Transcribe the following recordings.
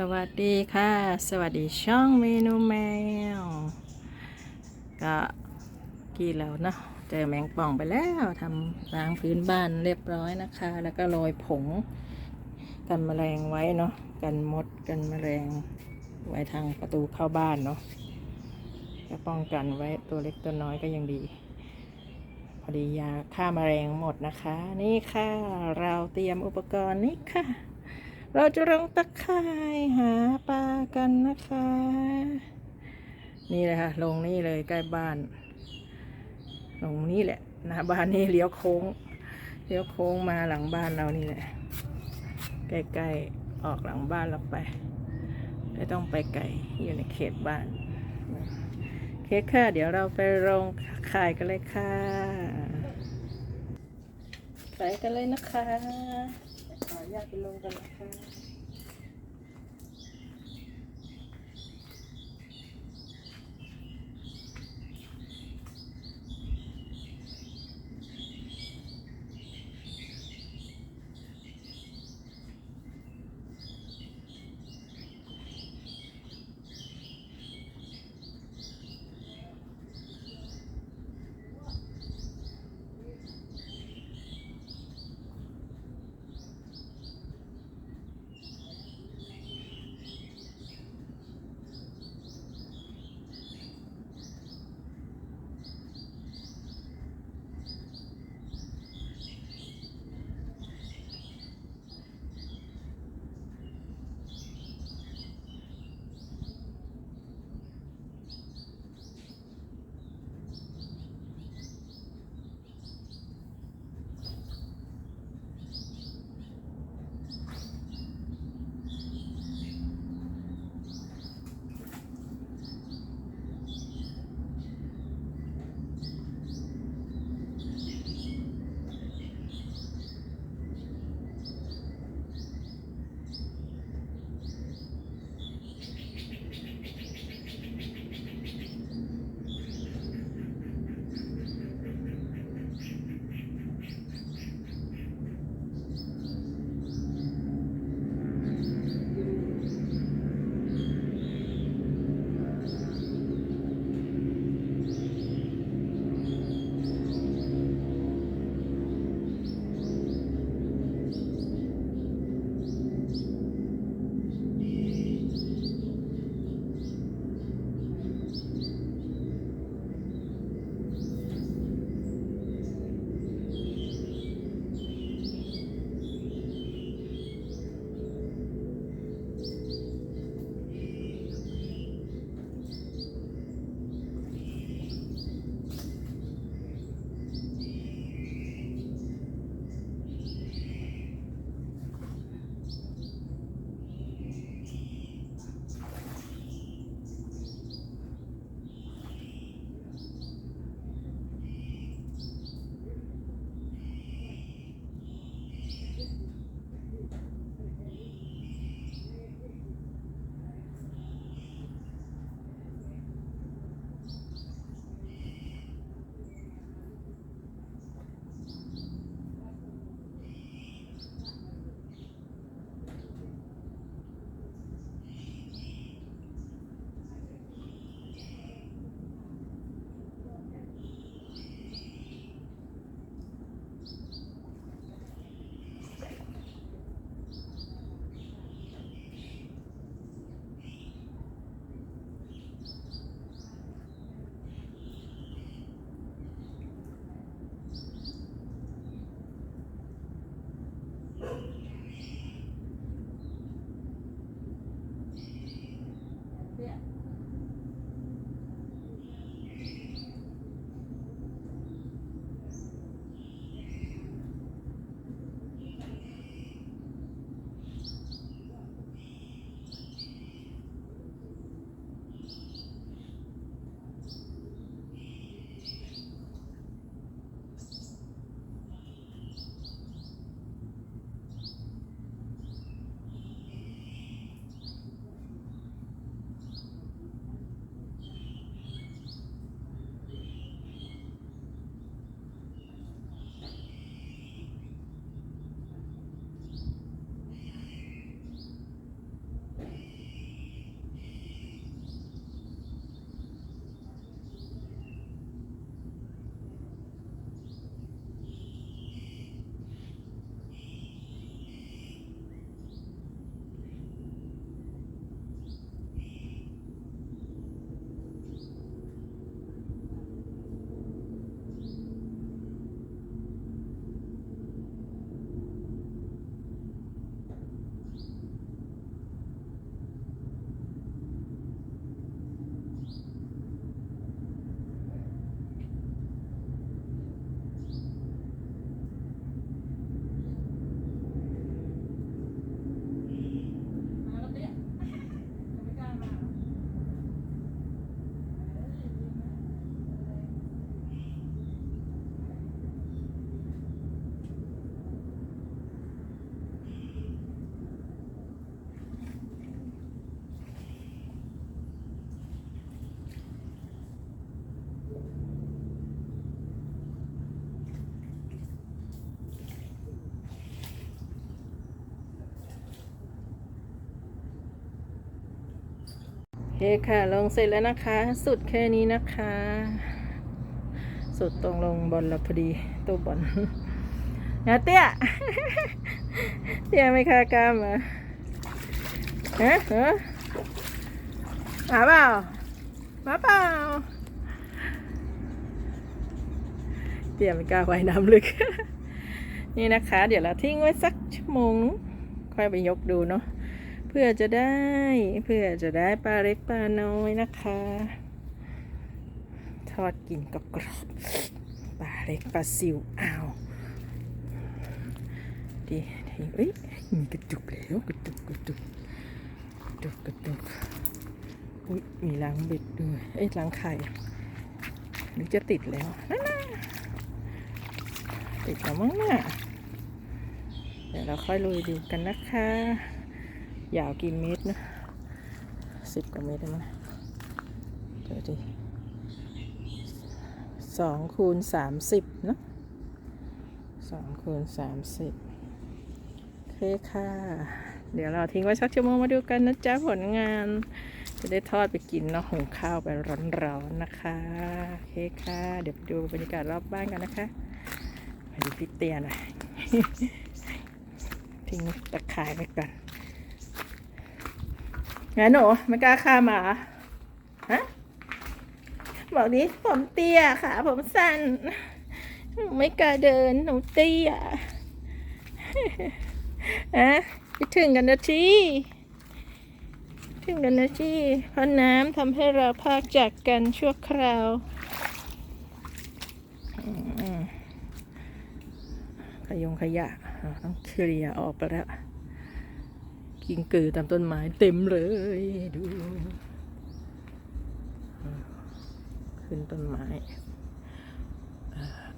สวัสดีค่ะ สวัสดีช่องเมนูแมว ก็กี่แล้วเนาะเจอแมงป่องไปแล้วทำล้างพื้นบ้านเรียบร้อยนะคะ แล้วก็โรยผง กันแมลงไว้เนาะกันมดกันแมลงไว้ทางประตูเข้าบ้านเนาะก็ป้องกันไว้ตัวเล็กตัวน้อยก็ยังดี พอดียาฆ่าแมลงหมดนะคะ นี่ค่ะ เราเตรียมอุปกรณ์นี่ค่ะ เราจะลงตะข่ายหาปลากันนะคะ นี่เลยค่ะ ลงนี่เลยใกล้บ้าน ลงนี่แหละหนะบ้านนี่เลี้ยวโค้ง เลี้ยวโค้งมาหลังบ้านเรานี่แหละ ใกล้ๆออกหลังบ้านเราไป ไม่ต้องไปไกลอยู่ในเขตบ้านเคค่ะ เดี๋ยวเราไปลงขายกันเลยค่ะไปกันเลยนะคะ ขออนุ เคค่ะ ลงเสร็จแล้วนะคะ สุดแค่นี้นะคะ สุดตรงลงบอลเราพอดีตัวบอลนะเตี้ย เตี้ยไม่คากล้ามเหรอะฮะฮะมาเปล่ามาเปล่าเตี้ยไม่กล้าว่ายน้ำลึก นี่นะคะ เดี๋ยวเราทิ้งไว้สักชั่วโมงค่อยไปยกดูเนาะ พื่อจะได้เพื่อจะได้ปลาเล็กปลาน้อยนะคะ ทอดกินกกรอบปลาเล็กปลาซิวอ้าวดีดีเอ้ยมีกระจุกแล้วกระจุกกระจุกกระจุกกระจุกอุ้ยมีล้างเบ็ดด้วยเอ้ยล้างไข่หรือจะติดแล้วนั่นนะติดแล้วมั้งน่ะเดี๋ยวเราค่อยลุยดูกันนะคะ ยาวกี่เมตรนะสิบกว่าเมตรมั้งเดี๋ยวดิสองคูณสามสิบเนะสองคูณสามสิบโอเคค่ะ เดี๋ยวเราทิ้งไว้สักชั่วโมงมาดูกันนะจ๊ะผลงาน จะได้ทอดไปกินเนาะหุงข้าวไปร้อนๆนะคะโอเคค่ะ เดี๋ยวไปดูบรรยากาศรอบบ้านกันนะคะไปดูพี่เตียหน่อยทิ้งตะข่ายไปก่อน ไงหนูไม่กล้าข้ามมาฮะบอกดิผมเตี้ยค่ะผมสั้นหนูไม่กล้าเดินหนูเตี้ยอะคิดถึงกันนะชีถึงกันนะชีเพราะน้ำทำให้เราพากจากกันชั่วคราวขยงขยะอะต้องเคลียร์ออกไปแล้ว กิ่งกือตามต้นไม้เต็มเลยดู ขึ้นต้นไม้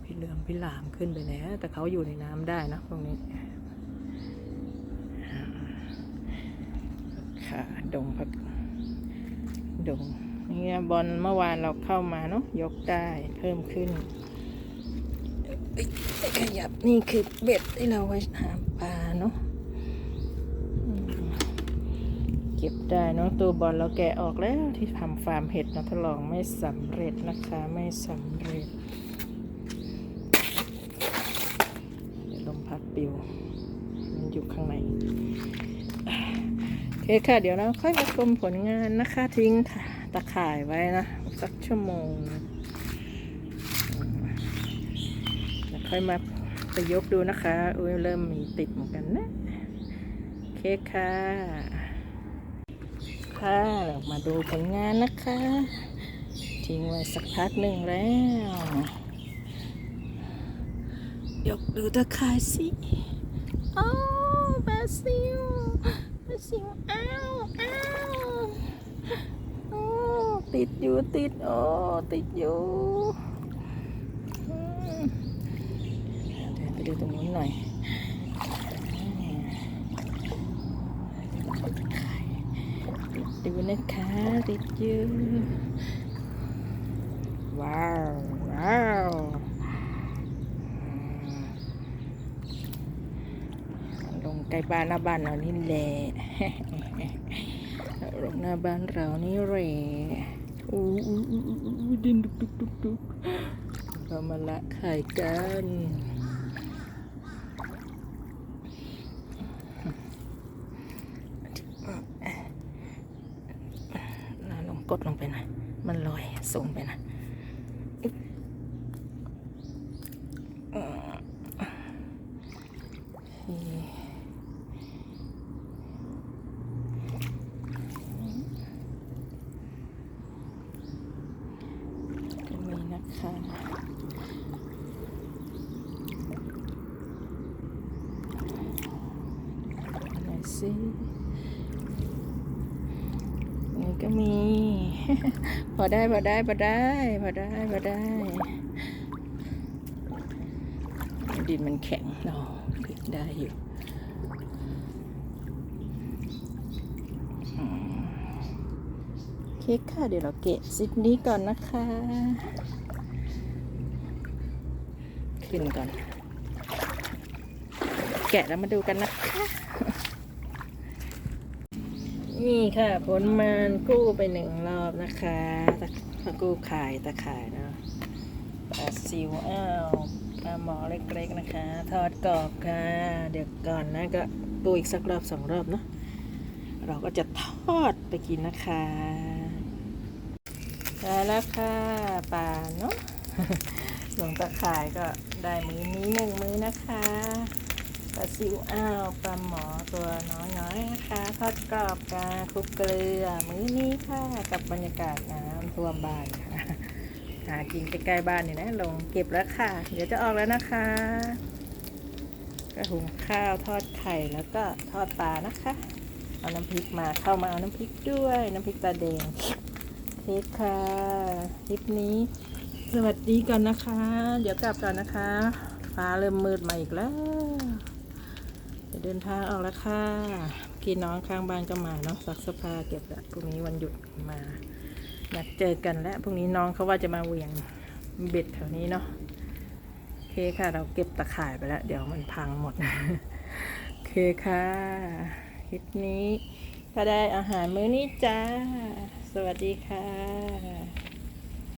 พี่เหลือมพี่หลามขึ้นไปแล้ว แต่เขาอยู่ในน้ำได้นะพวกนี้ค่ะดงผักดงเนี่ยบอลเมื่อวานเราเข้ามาเนาะยกได้เพิ่มขึ้นขยับนี่คือเบ็ดที่เราไว้หาปลาเนาะอืม เก็บได้เนาะตัวบอลเราแกะออกแล้วที่ทำฟาร์มเห็ดนะทดลองไม่สำเร็จนะคะไม่สำเร็จลมพัดปิวมันอยู่ข้างในโอเคค่ะ เดี๋ยวเราค่อยมาชมผลงานนะคะทิ้งตะข่ายไว้นะ สักชั่วโมงแล้วค่อยมาไปยกดูนะคะอุ้ยเริ่มมีติดเหมือนกันนะ โอเคค่ะ ค่ะ มาดูผลงานนะคะ ทิ้งไว้สักพักหนึ่งแล้ว ยกดูตะข่ายสิโอ้บาซิลบาซิลอ้าวอ้าวโอ้ติดอยู่ติด โอ้ ติดอยู่อืมเดินไปดูตรงนู้นหน่อย ดูนะคะติดอยู่ว้าวว้าวลงใกล้บ้านหน้าบ้านเรานี่แหละลงหน้าบ้านเรานี่แหละอู้อู้อู้อู้อู้ดินดุกดุกดุกดุกเรามาละไข่กันน่าลง กดลงไปหน่อย มันลอยสูงไปหนะก็มีนะคะไหนสินี่ก็มี พอได้พอได้พอได้พอได้พอได้ ดินมันแข็งเนาะพลิกได้อยู่อืมโอเคค่ะ เดี๋ยวเราเกะซิดนี้ก่อนนะคะ ขึ้นก่อน แกะแล้วมาดูกันนะคะ นี่ค่ะผลมันกู้ไปหนึ่งรอบนะคะตะกู้ขายตะขายเนาะปลาซิวอ้าวปลาหมอเล็กๆนะคะ ทอดกรอบค่ะ เดี๋ยวก่อนนะก็กู้อีกสักรอบสองรอบเนาะเราก็จะทอดไปกินนะคะได้แล้วค่ะปลาเนาะหลวงตะขายก็ได้มือนี้หนึ่งมือนะคะ ลาซิวอ้าวปลาหมอตัวน้อยๆนะคะทอดกรอบกาคลุกเกลือมื้อนี้ค่ะกับบรรยากาศน้ำท่วมบ้านค่ะหากินใกล้ๆบ้านนี่นะลงเก็บแล้วค่ะ เดี๋ยวจะออกแล้วนะคะก็หุงข้าวทอดไข่แล้วก็ทอดปลานะคะ เอาน้ำพริกมาเข้ามาเอาน้ำพริกด้วยน้ำพริกตาแดงเทคค่ะคลิปนี้ สวัสดีก่อนนะคะ เดี๋ยวกลับก่อนนะคะ ฟ้าเริ่มมืดมาอีกแล้ว เดินทางออกแล้วค่ะพี่น้องข้างบ้านก็มาเนาะซักสื้อผ้าเก็บล้วพรุ่งนี้วันหยุดมานัดเจอกันแล้วพรุ่งนี้น้องเขาว่าจะมาเหวี่ยงเบ็ดแถวนี้เนาะโอเคค่ะ เราเก็บตะข่ายไปแล้ว เดี๋ยวมันพังหมดโอเคค่ะคลิปนี้ก็ได้อาหารมื้อนี้จ้า สวัสดีค่ะ